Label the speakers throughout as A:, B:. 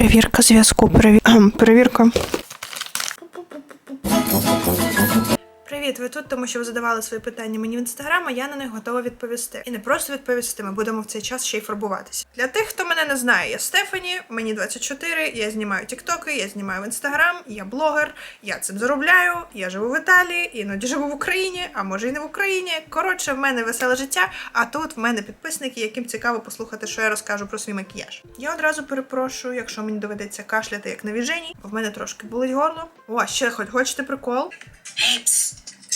A: Перевірка зв'язку. Переві... Перевірка. Привіт, ви тут, тому що ви задавали свої питання мені в інстаграм, а я на них готова відповісти. І не просто відповісти, ми будемо в цей час ще й фарбуватися. Для тих, хто мене не знає, я Стефані, мені 24, я знімаю тіктоки, я знімаю в інстаграм, я блогер, я цим заробляю, я живу в Італії, іноді живу в Україні, а може і не в Україні. Коротше, в мене веселе життя, а тут в мене підписники, яким цікаво послухати, що я розкажу про свій макіяж. Я одразу перепрошую, якщо мені доведеться кашляти як на віжені, бо в мене трошки болить горло. О, ще хоч хочете прикол?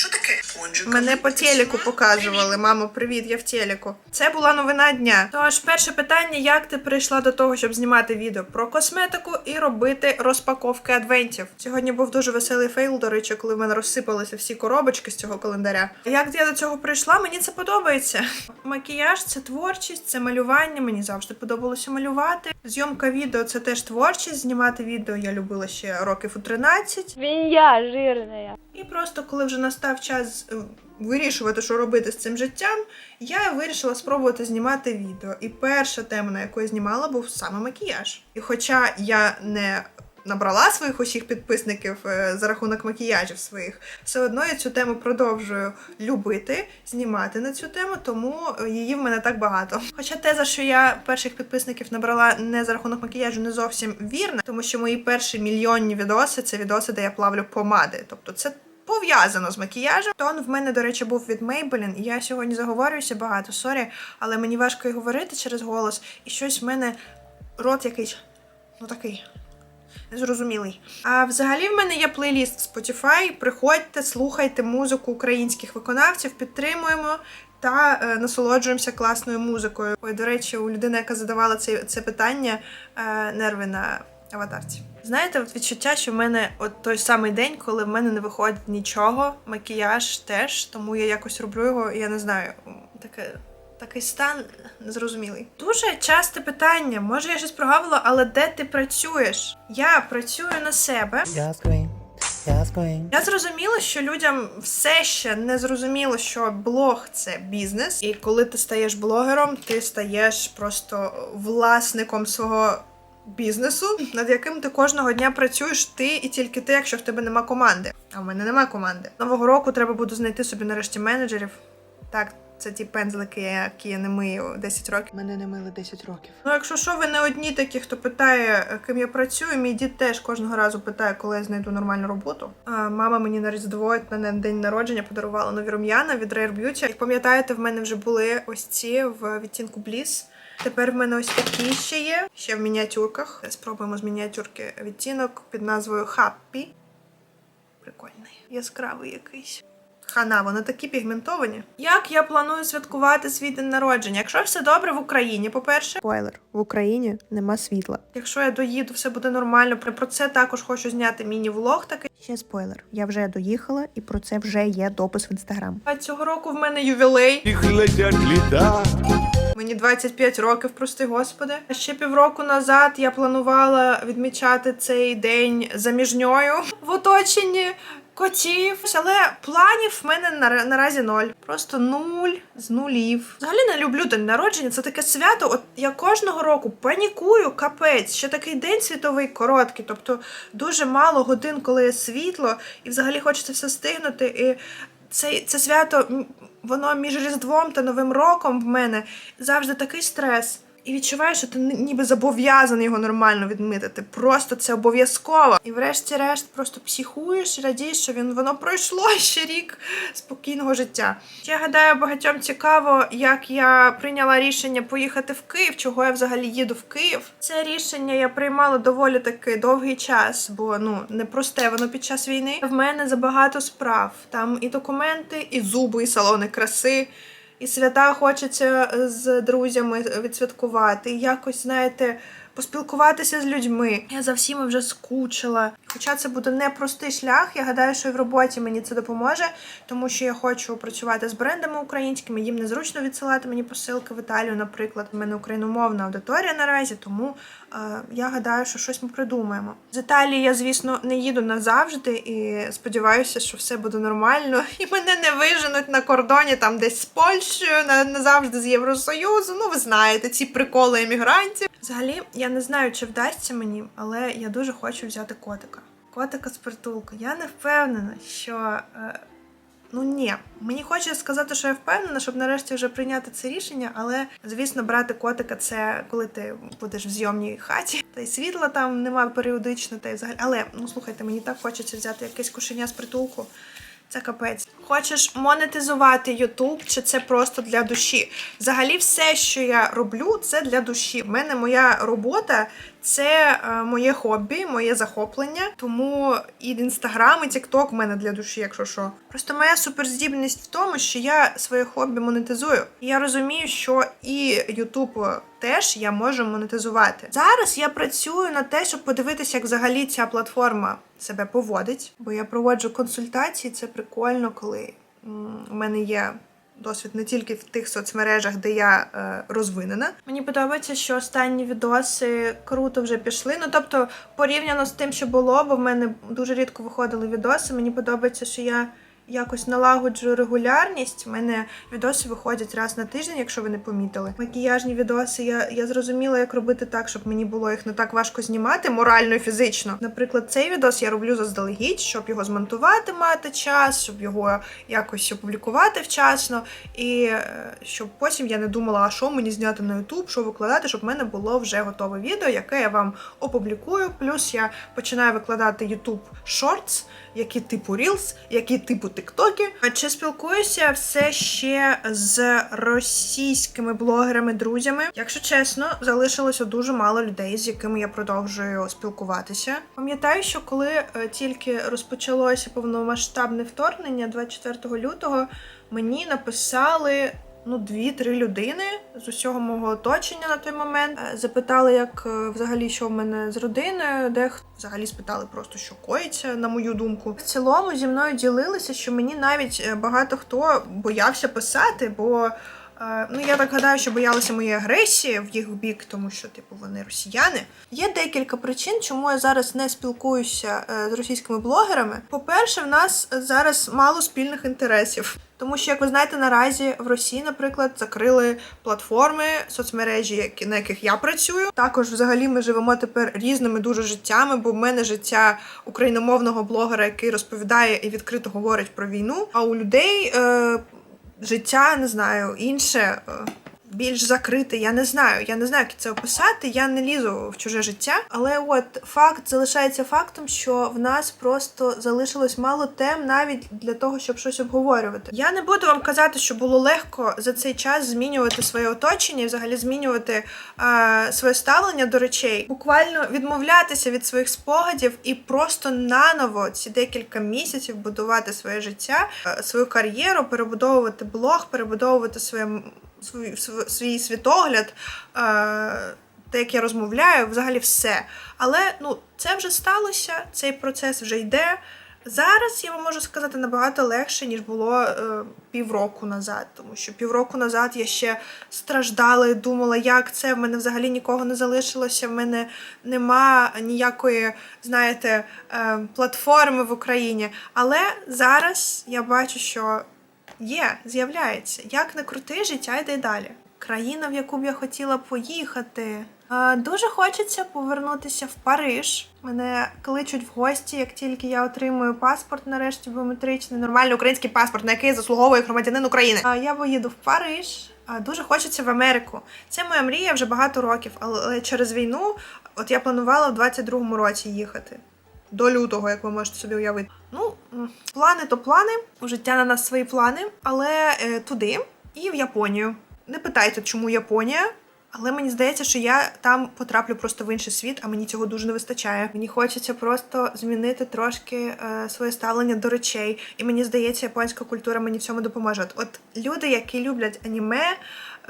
B: Що таке?
A: Мене по телеку показували. Мамо, привіт, я в телеку. Це була новина дня. Тож, перше питання: як ти прийшла до того, щоб знімати відео про косметику і робити розпаковки адвентів? Сьогодні був дуже веселий фейл, до речі, коли в мене розсипалися всі коробочки з цього календаря. Як я до цього прийшла? Мені це подобається. Макіяж це творчість, це малювання. Мені завжди подобалося малювати. Зйомка відео це теж творчість. Знімати відео я любила ще років у 13.
C: Свинья жирная.
A: І просто коли вже настав час е, вирішувати, що робити з цим життям, я вирішила спробувати знімати відео. І перша тема, на яку я знімала, був саме макіяж. І хоча я не набрала своїх усіх підписників е, за рахунок макіяжів своїх, все одно я цю тему продовжую любити, знімати на цю тему, тому е, її в мене так багато. Хоча теза, що я перших підписників набрала не за рахунок макіяжу, не зовсім вірна, тому що мої перші мільйонні відоси це відоси, де я плавлю помади. Тобто це пов'язано з макіяжем. Тон в мене, до речі, був від Maybelline. Я сьогодні заговорююся багато, сорі, але мені важко і говорити через голос, і щось в мене рот якийсь, ну такий. Незрозумілий. А взагалі в мене є плейліст в Spotify. Приходьте, слухайте музику українських виконавців, підтримуємо та е, насолоджуємося класною музикою. Ой, до речі, у людини, яка задавала це, це питання, е, нерви на аватарці. Знаєте, от відчуття, що в мене от той самий день, коли в мене не виходить нічого, макіяж теж, тому я якось роблю його, я не знаю, таке. Такий стан незрозумілий. Дуже часте питання. Може, я щось прогавила, але де ти працюєш? Я працюю на себе.
D: Just green.
A: Я зрозуміла, що людям все ще не зрозуміло, що блог це бізнес, і коли ти стаєш блогером, ти стаєш просто власником свого. Бізнесу, над яким ти кожного дня працюєш ти і тільки ти, якщо в тебе нема команди. А в мене нема команди. Нового року треба буде знайти собі нарешті менеджерів. Так, це ті пензлики, які я не мию 10 років.
B: Мене не мили 10 років.
A: Ну, якщо що, ви не одні такі, хто питає, ким я працюю. Мій дід теж кожного разу питає, коли я знайду нормальну роботу. А, мама мені на Різдво на день народження подарувала нові рум'яна від Rare Beauty. Як пам'ятаєте, в мене вже були ось ці в відтінку Bliss. Тепер в мене ось такі ще є, ще в мініатюрках. Спробуємо з мініатюрки відтінок під назвою Happy. Прикольний, яскравий якийсь. Хана, вони такі пігментовані. Як я планую святкувати свій день народження? Якщо все добре в Україні, по-перше, спойлер, в Україні нема світла. Якщо я доїду, все буде нормально. Про про це також хочу зняти міні-влог такий. Ще спойлер. Я вже доїхала, і про це вже є допис в інстаграм. А цього року в мене ювілей.
E: Их летят лета.
A: Мені 25 років, прости господи. А ще півроку назад я планувала відмічати цей день заміжньою в оточенні котів. Але планів в мене на, наразі ноль. Просто нуль з нулів. Взагалі не люблю день народження. Це таке свято. От я кожного року панікую, капець. Ще такий день світовий короткий. Тобто дуже мало годин, коли є світло, і взагалі хочеться все стигнути. І це, це свято, воно між Різдвом та Новим роком в мене завжди такий стрес. І відчуваєш, що ти ніби зобов'язаний його нормально відмітити. Просто це обов'язково. І врешті-решт просто психуєш і радієш, що він воно пройшло ще рік спокійного життя. Я гадаю, багатьом цікаво, як я прийняла рішення поїхати в Київ, чого я взагалі їду в Київ. Це рішення я приймала доволі таки довгий час, бо ну непросте воно під час війни. В мене забагато справ. Там і документи, і зуби, і салони краси. І свята хочеться з друзями відсвяткувати. І якось, знаєте, поспілкуватися з людьми. Я за всіма вже скучила. Хоча це буде непростий шлях, я гадаю, що і в роботі мені це допоможе, тому що я хочу працювати з брендами українськими. Їм незручно відсилати мені посилки в Італію, наприклад. У мене україномовна аудиторія наразі, тому е, я гадаю, що щось ми придумаємо. З Італії я, звісно, не їду назавжди і сподіваюся, що все буде нормально, і мене не виженуть на кордоні там десь з Польщею, на- назавжди з Євросоюзу. Ну, ви знаєте, ці приколи емігрантів. Взагалі, я не знаю, чи вдасться мені, але я дуже хочу взяти котика. Котика з притулку. Я не впевнена, що. Е, ну ні, мені хочеться сказати, що я впевнена, щоб нарешті вже прийняти це рішення, але звісно, брати котика це коли ти будеш в зйомній хаті, та й світла там немає періодично, та й взагалі. Але ну слухайте, мені так хочеться взяти якесь кошеня з притулку. Це капець. Хочеш монетизувати YouTube, чи це просто для душі? Взагалі, все, що я роблю, це для душі. В мене моя робота це е, моє хобі, моє захоплення. Тому і інстаграм, і тікток в мене для душі, якщо що. Просто моя суперздібність в тому, що я своє хобі монетизую. Я розумію, що і YouTube теж я можу монетизувати. Зараз я працюю на те, щоб подивитися, як взагалі ця платформа себе поводить, бо я проводжу консультації. Це прикольно, коли у мене є. Досвід не тільки в тих соцмережах, де я е, розвинена. Мені подобається, що останні відоси круто вже пішли. Ну тобто, порівняно з тим, що було, бо в мене дуже рідко виходили відоси. Мені подобається, що я якось налагоджую регулярність. У мене відоси виходять раз на тиждень, якщо ви не помітили. Макіяжні відоси я, я зрозуміла, як робити так, щоб мені було їх не так важко знімати морально і фізично. Наприклад, цей відос я роблю заздалегідь, щоб його змонтувати, мати час, щоб його якось опублікувати вчасно, і е, щоб потім я не думала, а що мені зняти на YouTube, що викладати, щоб в мене було вже готове відео, яке я вам опублікую. Плюс я починаю викладати YouTube Shorts, які типу Reels, які типу А Чи спілкуюся все ще з російськими блогерами, друзями? Якщо чесно, залишилося дуже мало людей, з якими я продовжую спілкуватися. Пам'ятаю, що коли е, тільки розпочалося повномасштабне вторгнення 24 лютого, мені написали. Ну, дві-три людини з усього мого оточення на той момент Е, запитали, як е, взагалі що в мене з родиною, де взагалі спитали просто, що коїться, на мою думку. В цілому зі мною ділилися, що мені навіть е, багато хто боявся писати, бо ну я так гадаю, що боялися моєї агресії в їх бік, тому що типу вони росіяни. Є декілька причин, чому я зараз не спілкуюся е, з російськими блогерами. По-перше, в нас зараз мало спільних інтересів. Тому що, як ви знаєте, наразі в Росії, наприклад, закрили платформи, соцмережі, на яких я працюю. Також, взагалі, ми живемо тепер різними дуже життями, бо в мене життя україномовного блогера, який розповідає і відкрито говорить про війну. А у людей е, життя не знаю інше. Більш закрите, я не знаю. Я не знаю, як це описати. Я не лізу в чуже життя. Але от факт залишається фактом, що в нас просто залишилось мало тем навіть для того, щоб щось обговорювати. Я не буду вам казати, що було легко за цей час змінювати своє оточення і взагалі змінювати е, своє ставлення до речей, буквально відмовлятися від своїх спогадів і просто наново ці декілька місяців будувати своє життя, е, свою кар'єру, перебудовувати блог, перебудовувати своє свій, свій світогляд, е, те, як я розмовляю, взагалі все. Але ну, це вже сталося, цей процес вже йде. Зараз я вам можу сказати набагато легше, ніж було е, півроку назад, тому що півроку назад я ще страждала і думала, як це в мене взагалі нікого не залишилося. В мене нема ніякої, знаєте, е, платформи в Україні. Але зараз я бачу, що Є, з'являється. Як не крути, життя йде далі. Країна, в яку б я хотіла поїхати. Дуже хочеться повернутися в Париж. Мене кличуть в гості, як тільки я отримую паспорт, нарешті біометричний, нормальний український паспорт, на який заслуговує громадянин України. А Я поїду в Париж. Дуже хочеться в Америку. Це моя мрія вже багато років, але через війну, от я планувала в 22-му році їхати до лютого, як ви можете собі уявити. Ну, плани то плани. У життя на нас свої плани, але е, туди і в Японію. Не питайте, чому Японія. Але мені здається, що я там потраплю просто в інший світ, а мені цього дуже не вистачає. Мені хочеться просто змінити трошки е, своє ставлення до речей. І мені здається, японська культура мені в цьому допоможе. От, люди, які люблять аніме,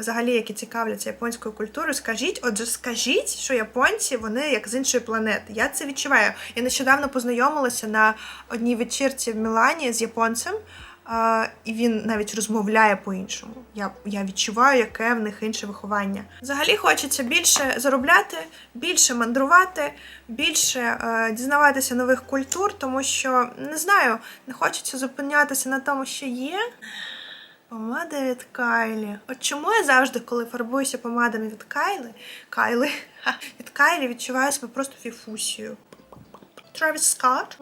A: взагалі, які цікавляться японською культурою, скажіть, отже, скажіть, що японці вони як з іншої планети. Я це відчуваю. Я нещодавно познайомилася на одній вечірці в Мілані з японцем. А, і він навіть розмовляє по-іншому. Я, я відчуваю, яке в них інше виховання. Взагалі хочеться більше заробляти, більше мандрувати, більше е, дізнаватися нових культур, тому що не знаю, не хочеться зупинятися на тому, що є. Помада від Кайлі. От чому я завжди, коли фарбуюся помадами від Кайли, Кайли, від Кайлі відчуваю себе просто фіфусію. Травіс Скотт.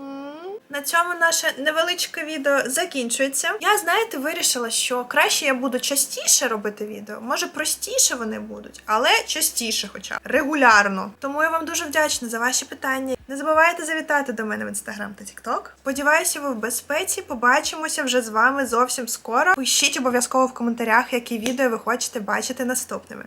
A: На цьому наше невеличке відео закінчується. Я, знаєте, вирішила, що краще я буду частіше робити відео. Може, простіше вони будуть, але частіше, хоча б регулярно. Тому я вам дуже вдячна за ваші питання. Не забувайте завітати до мене в інстаграм та тікток. Сподіваюся, ви в безпеці. Побачимося вже з вами зовсім скоро. Пишіть обов'язково в коментарях, які відео ви хочете бачити наступними.